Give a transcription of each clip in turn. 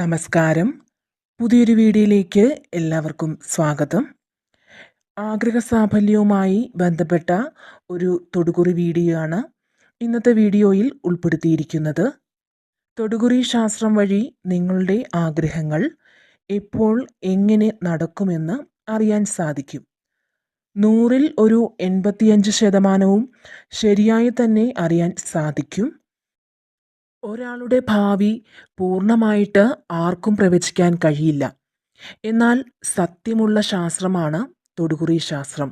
നമസ്കാരം. പുതിയൊരു വീഡിയോയിലേക്ക് എല്ലാവർക്കും സ്വാഗതം. ആഗ്രഹ സാഫല്യവുമായി ബന്ധപ്പെട്ട ഒരു തൊടുകുറി വീഡിയോ ആണ് ഇന്നത്തെ വീഡിയോയിൽ ഉൾപ്പെടുത്തിയിരിക്കുന്നത്. തൊടുകുറി ശാസ്ത്രം വഴി നിങ്ങളുടെ ആഗ്രഹങ്ങൾ എപ്പോൾ എങ്ങനെ നടക്കുമെന്ന് അറിയാൻ സാധിക്കും. നൂറിൽ ഒരു എൺപത്തിയഞ്ച് ശതമാനവും ശരിയായി തന്നെ അറിയാൻ സാധിക്കും. ഒരാളുടെ ഭാവി പൂർണമായിട്ട് ആർക്കും പ്രവചിക്കാൻ കഴിയില്ല. എന്നാൽ സത്യമുള്ള ശാസ്ത്രമാണ് തൊടുകുറി ശാസ്ത്രം.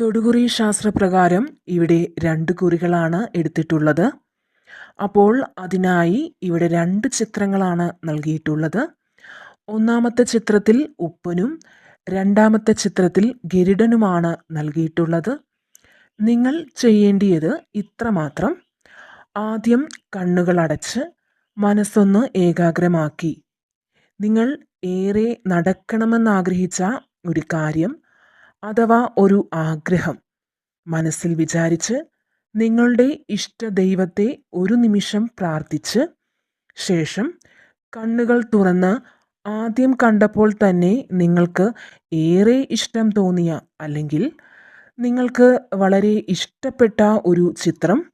തൊടുകുറി ശാസ്ത്രപ്രകാരം ഇവിടെ രണ്ട് കുറികളാണ് എടുത്തിട്ടുള്ളത്. അപ്പോൾ അതിനായി ഇവിടെ രണ്ട് ചിത്രങ്ങളാണ് നൽകിയിട്ടുള്ളത്. ഒന്നാമത്തെ ചിത്രത്തിൽ ഉപ്പനും രണ്ടാമത്തെ ചിത്രത്തിൽ ഗരുഡനുമാണ് നൽകിയിട്ടുള്ളത്. നിങ്ങൾ ചെയ്യേണ്ടിയത് ഇത്രമാത്രം. ആദ്യം കണ്ണുകൾ കണ്ണുകളടച്ച് മനസ്സൊന്ന് ഏകാഗ്രമാക്കി. നിങ്ങൾ ഏറെ നടക്കണമെന്നാഗ്രഹിച്ച ഒരു കാര്യം അഥവാ ഒരു ആഗ്രഹം. മനസ്സിൽ വിചാരിച്ച് നിങ്ങളുടെ ഇഷ്ടദൈവത്തെ ഒരു നിമിഷം പ്രാർത്ഥിച്ച് ശേഷം കണ്ണുകൾ തുറന്ന് ആദ്യം കണ്ടപ്പോൾ തന്നെ നിങ്ങൾക്ക് ഏറെ ഇഷ്ടം തോന്നിയ അല്ലെങ്കിൽ നിങ്ങൾക്ക് വളരെ ഇഷ്ടപ്പെട്ട ഒരു ചിത്രം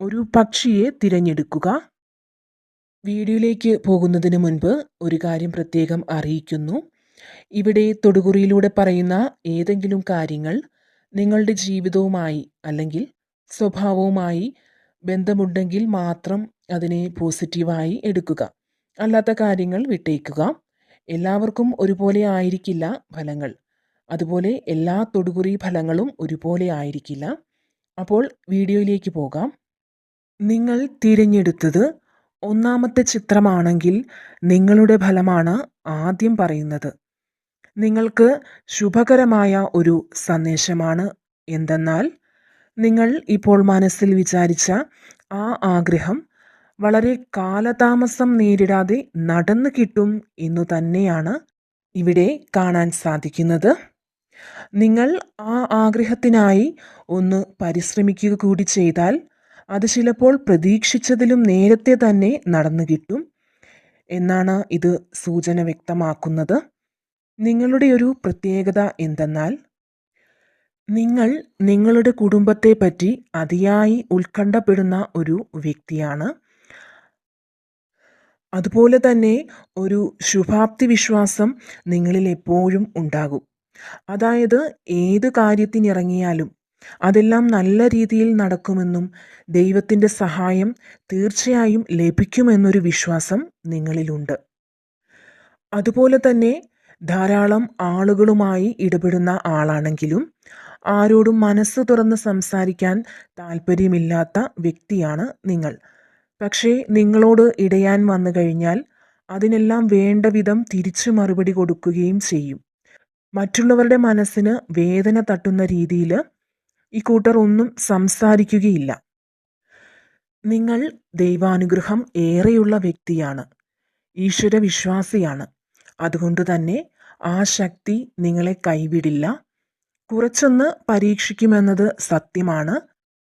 ഒരു പക്ഷിയെ തിരഞ്ഞെടുക്കുക. വീഡിയോയിലേക്ക് പോകുന്നതിന് മുൻപ് ഒരു കാര്യം പ്രത്യേകം അറിയിക്കുന്നു. ഇവിടെ തൊടുകുറിയിലൂടെ പറയുന്ന ഏതെങ്കിലും കാര്യങ്ങൾ നിങ്ങളുടെ ജീവിതവുമായി അല്ലെങ്കിൽ സ്വഭാവവുമായി ബന്ധമുണ്ടെങ്കിൽ മാത്രം അതിനെ പോസിറ്റീവായി എടുക്കുക. അല്ലാത്ത കാര്യങ്ങൾ വിട്ടേക്കുക. എല്ലാവർക്കും ഒരുപോലെ ആയിരിക്കില്ല ഫലങ്ങൾ. അതുപോലെ എല്ലാ തൊടുകുറി ഫലങ്ങളും ഒരുപോലെ ആയിരിക്കില്ല. അപ്പോൾ വീഡിയോയിലേക്ക് പോകാം. നിങ്ങൾ തിരഞ്ഞെടുത്തത് ഒന്നാമത്തെ ചിത്രമാണെങ്കിൽ നിങ്ങളുടെ ഫലമാണ് ആദ്യം പറയുന്നത്. നിങ്ങൾക്ക് ശുഭകരമായ ഒരു സന്ദേശമാണ്. എന്തെന്നാൽ നിങ്ങൾ ഇപ്പോൾ മനസ്സിൽ വിചാരിച്ച ആ ആഗ്രഹം വളരെ കാലതാമസം നേരിടാതെ നടന്നു കിട്ടും എന്നു തന്നെയാണ് ഇവിടെ കാണാൻ സാധിക്കുന്നത്. നിങ്ങൾ ആ ആഗ്രഹത്തിനായി ഒന്ന് പരിശ്രമിക്കുക കൂടി ചെയ്താൽ അത് ചിലപ്പോൾ പ്രതീക്ഷിച്ചതിലും നേരത്തെ തന്നെ നടന്നു കിട്ടും. എന്നാണ് ഇത് സൂചന വ്യക്തമാക്കുന്നത്. നിങ്ങളുടെ ഒരു പ്രത്യേകത എന്തെന്നാൽ നിങ്ങൾ നിങ്ങളുടെ കുടുംബത്തെ പറ്റി അതിയായി ഉത്കണ്ഠപ്പെടുന്ന ഒരു വ്യക്തിയാണ്. അതുപോലെ തന്നെ ഒരു ശുഭാപ്തി വിശ്വാസം നിങ്ങളിൽ എപ്പോഴും ഉണ്ടാകും. അതായത് ഏത് കാര്യത്തിനിറങ്ങിയാലും അതെല്ലാം നല്ല രീതിയിൽ നടക്കുമെന്നും ദൈവത്തിന്റെ സഹായം തീർച്ചയായും ലഭിക്കുമെന്നൊരു വിശ്വാസം നിങ്ങളിലുണ്ട്. അതുപോലെ തന്നെ ധാരാളം ആളുകളുമായി ഇടപെടുന്ന ആളാണെങ്കിലും ആരോടും മനസ്സ് തുറന്ന് സംസാരിക്കാൻ താല്പര്യമില്ലാത്ത വ്യക്തിയാണ് നിങ്ങൾ. പക്ഷേ നിങ്ങളോട് ഇടയാൻ വന്നു കഴിഞ്ഞാൽ അതിനെല്ലാം വേണ്ട വിധം തിരിച്ചു മറുപടി കൊടുക്കുകയും ചെയ്യും. മറ്റുള്ളവരുടെ മനസ്സിന് വേദന തട്ടുന്ന രീതിയിൽ ഈ കൂട്ടർ ഒന്നും സംസാരിക്കുകയില്ല. നിങ്ങൾ ദൈവാനുഗ്രഹം ഏറെയുള്ള വ്യക്തിയാണ്. ഈശ്വര വിശ്വാസിയാണ്. അതുകൊണ്ട് തന്നെ ആ ശക്തി നിങ്ങളെ കൈവിടില്ല. കുറച്ചൊന്ന് പരീക്ഷിക്കുമെന്നത് സത്യമാണ്.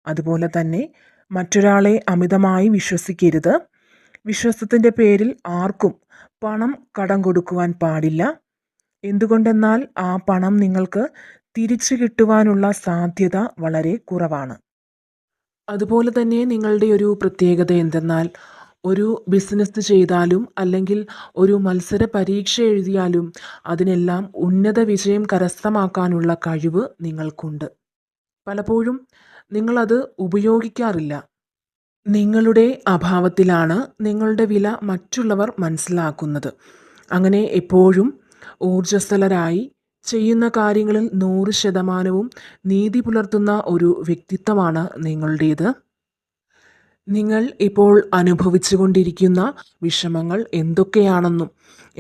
അതുപോലെ തന്നെ മറ്റൊരാളെ അമിതമായി വിശ്വസിക്കരുത്. വിശ്വാസത്തിന്റെ പേരിൽ ആർക്കും പണം കടം കൊടുക്കുവാൻ പാടില്ല. എന്തുകൊണ്ടെന്നാൽ ആ പണം നിങ്ങൾക്ക് തിരിച്ചു കിട്ടുവാനുള്ള സാധ്യത വളരെ കുറവാണ്. അതുപോലെ തന്നെ നിങ്ങളുടെ ഒരു പ്രത്യേകത എന്തെന്നാൽ ഒരു ബിസിനസ് ചെയ്താലും അല്ലെങ്കിൽ ഒരു മത്സര പരീക്ഷ എഴുതിയാലും അതിനെല്ലാം ഉന്നത വിജയം കരസ്ഥമാക്കാനുള്ള കഴിവ് നിങ്ങൾക്കുണ്ട്. പലപ്പോഴും നിങ്ങളത് ഉപയോഗിക്കാറില്ല. നിങ്ങളുടെ അഭാവത്തിലാണ് നിങ്ങളുടെ വില മറ്റുള്ളവർ മനസ്സിലാക്കുന്നത്. അങ്ങനെ എപ്പോഴും ഊർജസ്വലരായി ചെയ്യുന്ന കാര്യങ്ങളിൽ നൂറ് ശതമാനവും നീതി പുലർത്തുന്ന ഒരു വ്യക്തിത്വമാണ് നിങ്ങളുടേത്. നിങ്ങൾ ഇപ്പോൾ അനുഭവിച്ചുകൊണ്ടിരിക്കുന്ന വിഷമങ്ങൾ എന്തൊക്കെയാണെന്നും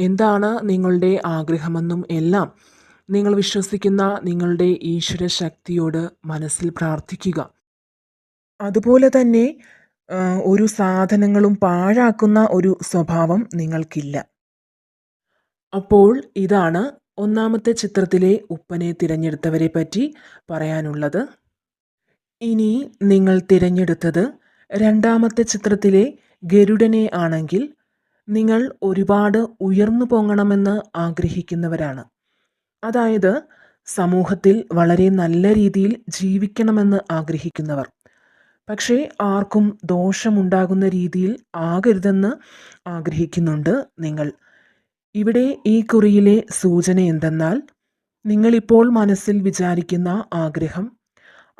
എന്താണ് നിങ്ങളുടെ ആഗ്രഹമെന്നും എല്ലാം നിങ്ങൾ വിശ്വസിക്കുന്ന നിങ്ങളുടെ ഈശ്വര ശക്തിയോട് മനസ്സിൽ പ്രാർത്ഥിക്കുക. അതുപോലെ തന്നെ ഒരു സാധനങ്ങളും പാഴാക്കുന്ന ഒരു സ്വഭാവം നിങ്ങൾക്കില്ല. അപ്പോൾ ഇതാണ് ഒന്നാമത്തെ ചിത്രത്തിലെ ഉപ്പനെ തിരഞ്ഞെടുത്തവരെ പറ്റി പറയാനുള്ളത്. ഇനി നിങ്ങൾ തിരഞ്ഞെടുത്തത് രണ്ടാമത്തെ ചിത്രത്തിലെ ഗരുഡനെ ആണെങ്കിൽ നിങ്ങൾ ഒരുപാട് ഉയർന്നു പൊങ്ങണമെന്ന് ആഗ്രഹിക്കുന്നവരാണ്. അതായത് സമൂഹത്തിൽ വളരെ നല്ല രീതിയിൽ ജീവിക്കണമെന്ന് ആഗ്രഹിക്കുന്നവർ. പക്ഷേ ആർക്കും ദോഷമുണ്ടാകുന്ന രീതിയിൽ ആകരുതെന്ന് ആഗ്രഹിക്കുന്നുണ്ട് നിങ്ങൾ. ഇവിടെ ഈ കുറിയിലെ സൂചന എന്തെന്നാൽ നിങ്ങളിപ്പോൾ മനസ്സിൽ വിചാരിക്കുന്ന ആഗ്രഹം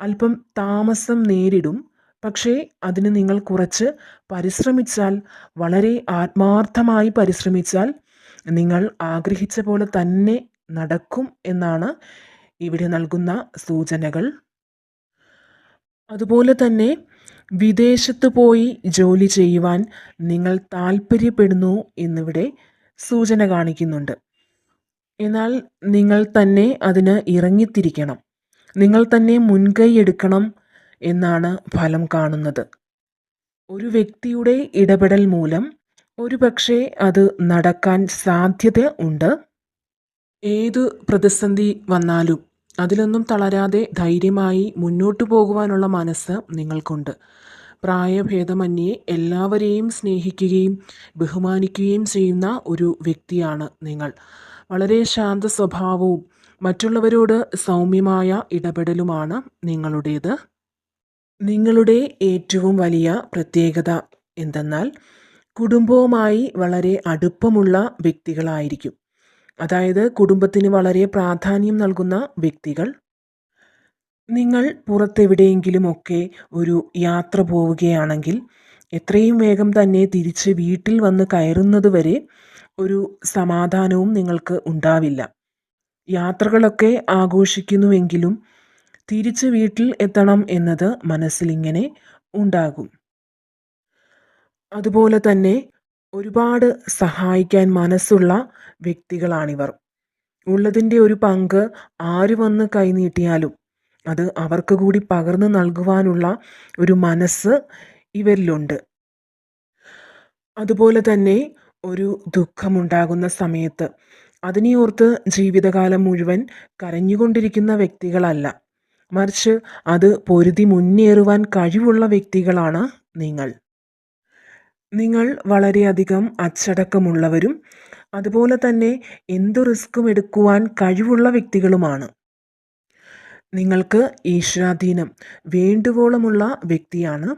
അല്പം താമസം നേരിടും പക്ഷേ അതിന് നിങ്ങൾ കുറച്ച് പരിശ്രമിച്ചാൽ വളരെ ആത്മാർത്ഥമായി പരിശ്രമിച്ചാൽ നിങ്ങൾ ആഗ്രഹിച്ച പോലെ തന്നെ നടക്കും എന്നാണ് ഇവിടെ നൽകുന്ന സൂചനകൾ. അതുപോലെ തന്നെ വിദേശത്ത് പോയി ജോലി ചെയ്യുവാൻ നിങ്ങൾ താല്പര്യപ്പെടുന്നു എന്നിവിടെ സൂചന കാണിക്കുന്നുണ്ട്. എന്നാൽ നിങ്ങൾ തന്നെ അതിന് ഇറങ്ങിത്തിരിക്കണം. നിങ്ങൾ തന്നെ മുൻകൈ എടുക്കണം എന്നാണ് ഫലം കാണുന്നത്. ഒരു വ്യക്തിയുടെ ഇടപെടൽ മൂലം ഒരുപക്ഷെ അത് നടക്കാൻ സാധ്യത ഉണ്ട്. ഏതു പ്രതിസന്ധി വന്നാലും അതിലൊന്നും തളരാതെ ധൈര്യമായി മുന്നോട്ടു പോകുവാനുള്ള മനസ്സ് നിങ്ങൾക്കുണ്ട്. പ്രായഭേദമന്യേ എല്ലാവരെയും സ്നേഹിക്കുകയും ബഹുമാനിക്കുകയും ചെയ്യുന്ന ഒരു വ്യക്തിയാണ് നിങ്ങൾ. വളരെ ശാന്ത സ്വഭാവവും മറ്റുള്ളവരോട് സൗമ്യമായ ഇടപെടലുമാണ് നിങ്ങളുടേത്. നിങ്ങളുടെ ഏറ്റവും വലിയ പ്രത്യേകത എന്തെന്നാൽ കുടുംബവുമായി വളരെ അടുപ്പമുള്ള വ്യക്തികളായിരിക്കും. അതായത് കുടുംബത്തിന് വളരെ പ്രാധാന്യം നൽകുന്ന വ്യക്തികൾ നിങ്ങൾ പുറത്തെവിടെയെങ്കിലുമൊക്കെ ഒരു യാത്ര പോവുകയാണെങ്കിൽ എത്രയും വേഗം തന്നെ തിരിച്ച് വീട്ടിൽ വന്ന് കയറുന്നത് വരെ ഒരു സമാധാനവും നിങ്ങൾക്ക് ഉണ്ടാവില്ല. യാത്രകളൊക്കെ ആഘോഷിക്കുന്നുവെങ്കിലും തിരിച്ച് വീട്ടിൽ എത്തണം എന്നത് മനസ്സിലിങ്ങനെ ഉണ്ടാകും. അതുപോലെ തന്നെ ഒരുപാട് സഹായിക്കാൻ മനസ്സുള്ള വ്യക്തികളാണിവർ. ഉള്ളതിന്റെ ഒരു പങ്ക് ആര് വന്ന് കൈനീട്ടിയാലും അത് അവർക്ക് കൂടി പകർന്നു നൽകുവാനുള്ള ഒരു മനസ്സ് ഇവരിലുണ്ട്. അതുപോലെ തന്നെ ഒരു ദുഃഖമുണ്ടാകുന്ന സമയത്ത് അതിനെയോർത്ത് ജീവിതകാലം മുഴുവൻ കരഞ്ഞുകൊണ്ടിരിക്കുന്ന വ്യക്തികളല്ല. മറിച്ച് അത് പൊരുതി മുന്നേറുവാൻ കഴിവുള്ള വ്യക്തികളാണ് നിങ്ങൾ. നിങ്ങൾ വളരെയധികം അച്ചടക്കമുള്ളവരും അതുപോലെ തന്നെ എന്തു റിസ്ക്കും എടുക്കുവാൻ കഴിവുള്ള വ്യക്തികളുമാണ്. നിങ്ങൾക്ക് ഈശ്വരാധീനം വേണ്ടുവോളമുള്ള വ്യക്തിയാണ്.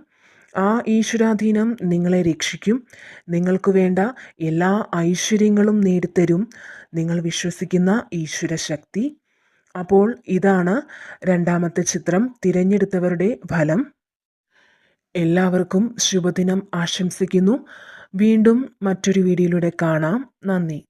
ആ ഈശ്വരാധീനം നിങ്ങളെ രക്ഷിക്കും. നിങ്ങൾക്ക് വേണ്ട എല്ലാ ഐശ്വര്യങ്ങളും നേടിത്തരും നിങ്ങൾ വിശ്വസിക്കുന്ന ഈശ്വര ശക്തി അപ്പോൾ ഇതാണ് രണ്ടാമത്തെ ചിത്രം തിരഞ്ഞെടുത്തവരുടെ ഫലം. എല്ലാവർക്കും ശുഭദിനം ആശംസിക്കുന്നു. വീണ്ടും മറ്റൊരു വീഡിയോയിലൂടെ കാണാം. നന്ദി.